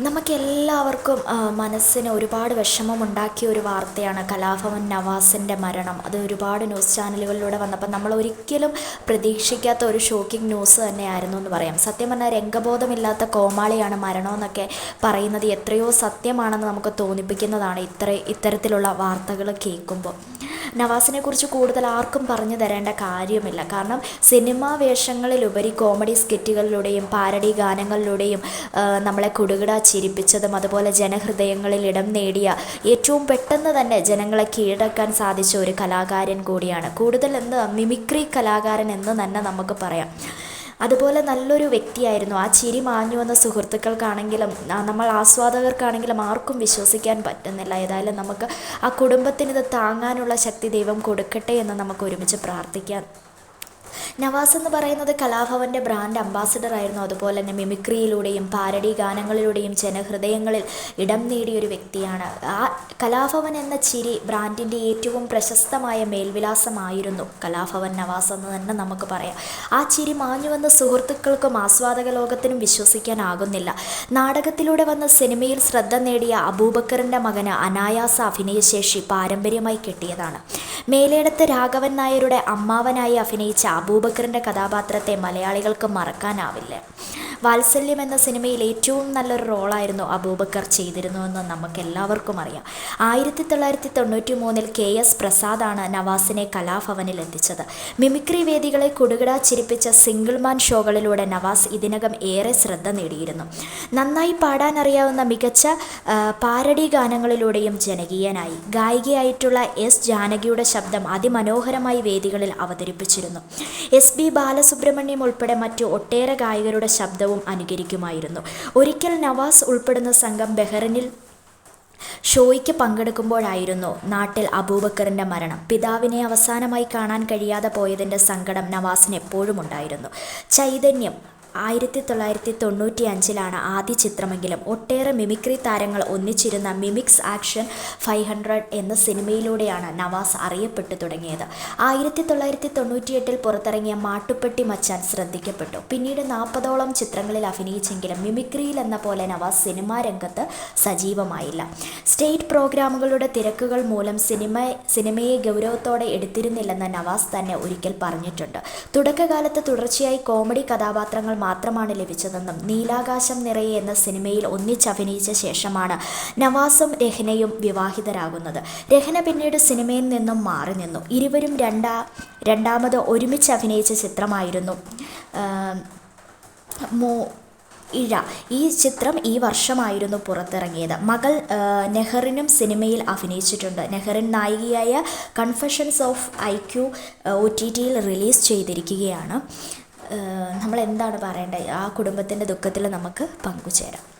നമുക്കെല്ലാവർക്കും മനസ്സിന് ഒരുപാട് വിഷമമുണ്ടാക്കിയ ഒരു വാർത്തയാണ് കലാഭവൻ നവാസിന്റെ മരണം. അത് ഒരുപാട് ന്യൂസ് ചാനലുകളിലൂടെ വന്നപ്പോൾ നമ്മൾ ഒരിക്കലും പ്രതീക്ഷിക്കാത്ത ഒരു ഷോക്കിംഗ് ന്യൂസ് തന്നെയായിരുന്നു എന്ന് പറയാം. സത്യം പറഞ്ഞാൽ രംഗബോധമില്ലാത്ത കോമാളിയാണ് മരണമെന്നൊക്കെ പറയുന്നത് എത്രയോ സത്യമാണെന്ന് നമുക്ക് തോന്നിപ്പിക്കുന്നതാണ് ഇത്ര ഇത്തരത്തിലുള്ള വാർത്തകൾ കേൾക്കുമ്പോൾ. നവാസിനെക്കുറിച്ച് കൂടുതൽ ആർക്കും പറഞ്ഞു തരേണ്ട കാര്യമില്ല. കാരണം സിനിമാ വേഷങ്ങളിലുപരി കോമഡി സ്കിറ്റുകളിലൂടെയും പാരഡി ഗാനങ്ങളിലൂടെയും നമ്മളെ കുടുകിട ചിരിപ്പിച്ചതും അതുപോലെ ജനഹൃദയങ്ങളിൽ ഇടം നേടിയ ഏറ്റവും പെട്ടെന്ന് തന്നെ ജനങ്ങളെ കീഴടക്കാൻ സാധിച്ച ഒരു കലാകാരൻ കൂടിയാണ്. കൂടുതൽ എന്ന് മിമിക്രി കലാകാരൻ എന്ന് തന്നെ നമുക്ക് പറയാം. അതുപോലെ നല്ലൊരു വ്യക്തിയായിരുന്നു. ആ ചിരി മാഞ്ഞു വന്ന സുഹൃത്തുക്കൾക്കാണെങ്കിലും നമ്മൾ ആസ്വാദകർക്കാണെങ്കിലും ആർക്കും വിശ്വസിക്കാൻ പറ്റുന്നില്ല. ഏതായാലും നമുക്ക് ആ കുടുംബത്തിന് ഇത് താങ്ങാനുള്ള ശക്തി ദൈവം കൊടുക്കട്ടെ എന്ന് നമുക്ക് ഒരുമിച്ച് പ്രാർത്ഥിക്കാം. നവാസ് എന്ന് പറയുന്നത് കലാഭവന്റെ ബ്രാൻഡ് അംബാസിഡർ ആയിരുന്നു. അതുപോലെ തന്നെ മിമിക്രിയിലൂടെയും പാരഡി ഗാനങ്ങളിലൂടെയും ജനഹൃദയങ്ങളിൽ ഇടം നേടിയ ഒരു വ്യക്തിയാണ്. ആ കലാഭവൻ എന്ന ചിരി ബ്രാൻഡിന്റെ ഏറ്റവും പ്രശസ്തമായ മേൽവിലാസമായിരുന്നു കലാഭവൻ നവാസ് എന്ന് തന്നെ നമുക്ക് പറയാം. ആ ചിരി മാഞ്ഞു വന്ന സുഹൃത്തുക്കൾക്കും ആസ്വാദക ലോകത്തിനും വിശ്വസിക്കാനാകുന്നില്ല. നാടകത്തിലൂടെ വന്ന സിനിമയിൽ ശ്രദ്ധ നേടിയ അബൂബക്കറിന്റെ മകന് അനായാസ അഭിനയശേഷി പാരമ്പര്യമായി കിട്ടിയതാണ്. മേലേടത്ത് രാഘവൻ നായരുടെ അമ്മാവനായി അഭിനയിച്ച അബൂബക്കറിന്റെ കഥാപാത്രത്തെ മലയാളികൾക്ക് മറക്കാനാവില്ല. വാത്സല്യം എന്ന സിനിമയിൽ ഏറ്റവും നല്ലൊരു റോളായിരുന്നു അബൂബക്കർ ചെയ്തിരുന്നുവെന്ന് നമുക്ക് എല്ലാവർക്കും അറിയാം. ആയിരത്തി തൊള്ളായിരത്തി തൊണ്ണൂറ്റി മൂന്നിൽ കെ എസ് പ്രസാദാണ് നവാസിനെ കലാഭവനിൽ എത്തിച്ചത്. മിമിക്രി വേദികളെ കുടുകിട ചിരിപ്പിച്ച സിംഗിൾ മാൻ ഷോകളിലൂടെ നവാസ് ഇതിനകം ഏറെ ശ്രദ്ധ നേടിയിരുന്നു. നന്നായി പാടാൻ അറിയാവുന്ന മികച്ച പാരഡി ഗാനങ്ങളിലൂടെയും ജനകീയനായി. ഗായികയായിട്ടുള്ള എസ് ജാനകിയുടെ ശബ്ദം അതിമനോഹരമായി വേദികളിൽ അവതരിപ്പിച്ചിരുന്നു. എസ് ബി ബാലസുബ്രഹ്മണ്യം ഉൾപ്പെടെ മറ്റു ഒട്ടേറെ ഗായകരുടെ ശബ്ദവും അനുകരിക്കുമായിരുന്നു. ഒരിക്കൽ നവാസ് ഉൾപ്പെടുന്ന സംഘം ബെഹ്റിനിൽ ഷോയ്ക്ക് പങ്കെടുക്കുമ്പോഴായിരുന്നു നാട്ടിൽ അബൂബക്കറിന്റെ മരണം. പിതാവിനെ അവസാനമായി കാണാൻ കഴിയാതെ പോയതിന്റെ സങ്കടം നവാസിന് എപ്പോഴും ഉണ്ടായിരുന്നു ചൈതന്യം ആയിരത്തി തൊള്ളായിരത്തി തൊണ്ണൂറ്റി അഞ്ചിലാണ് ആദ്യ ചിത്രമെങ്കിലും. ഒട്ടേറെ മിമിക്രി താരങ്ങൾ ഒന്നിച്ചിരുന്ന മിമിക്സ് ആക്ഷൻ ഫൈവ് ഹൺഡ്രഡ് എന്ന സിനിമയിലൂടെയാണ് നവാസ് അറിയപ്പെട്ടു തുടങ്ങിയത്. ആയിരത്തി തൊള്ളായിരത്തി തൊണ്ണൂറ്റിയെട്ടിൽ പുറത്തിറങ്ങിയ മാട്ടുപ്പെട്ടി മച്ചാൻ ശ്രദ്ധിക്കപ്പെട്ടു. പിന്നീട് നാൽപ്പതോളം ചിത്രങ്ങളിൽ അഭിനയിച്ചെങ്കിലും മിമിക്രിയിൽ എന്ന പോലെ നവാസ് സിനിമാ രംഗത്ത് സജീവമായില്ല. സ്റ്റേറ്റ് പ്രോഗ്രാമുകളുടെ തിരക്കുകൾ മൂലം സിനിമ സിനിമയെ ഗൗരവത്തോടെ എടുത്തിരുന്നില്ലെന്ന് നവാസ് തന്നെ ഒരിക്കൽ പറഞ്ഞിട്ടുണ്ട്. തുടക്കകാലത്ത് തുടർച്ചയായി കോമഡി കഥാപാത്രങ്ങൾ മാത്രമാണ് ലഭിച്ചതെന്നും നീലാകാശം നിറയെ എന്ന സിനിമയിൽ ഒന്നിച്ചഭിനയിച്ച ശേഷമാണ് നവാസും രഹ്നയും വിവാഹിതരാകുന്നത്. രഹ്ന പിന്നീട് സിനിമയിൽ നിന്നും മാറി നിന്നു. ഇരുവരും രണ്ടാ രണ്ടാമത് ഒരുമിച്ച് അഭിനയിച്ച ചിത്രമായിരുന്നു മോ ഇഴ. ഈ ചിത്രം ഈ വർഷമായിരുന്നു പുറത്തിറങ്ങിയത്. മകൾ നെഹറിനും സിനിമയിൽ അഭിനയിച്ചിട്ടുണ്ട്. Nehrin നായികയായ confessions of I Q O T ടിയിൽ റിലീസ് ചെയ്തിരിക്കുകയാണ്. നമ്മൾ എന്താണ് പറയേണ്ടത്? ആ കുടുംബത്തിന്റെ ദുഃഖത്തിൽ നമുക്ക് പങ്കുചേരാം.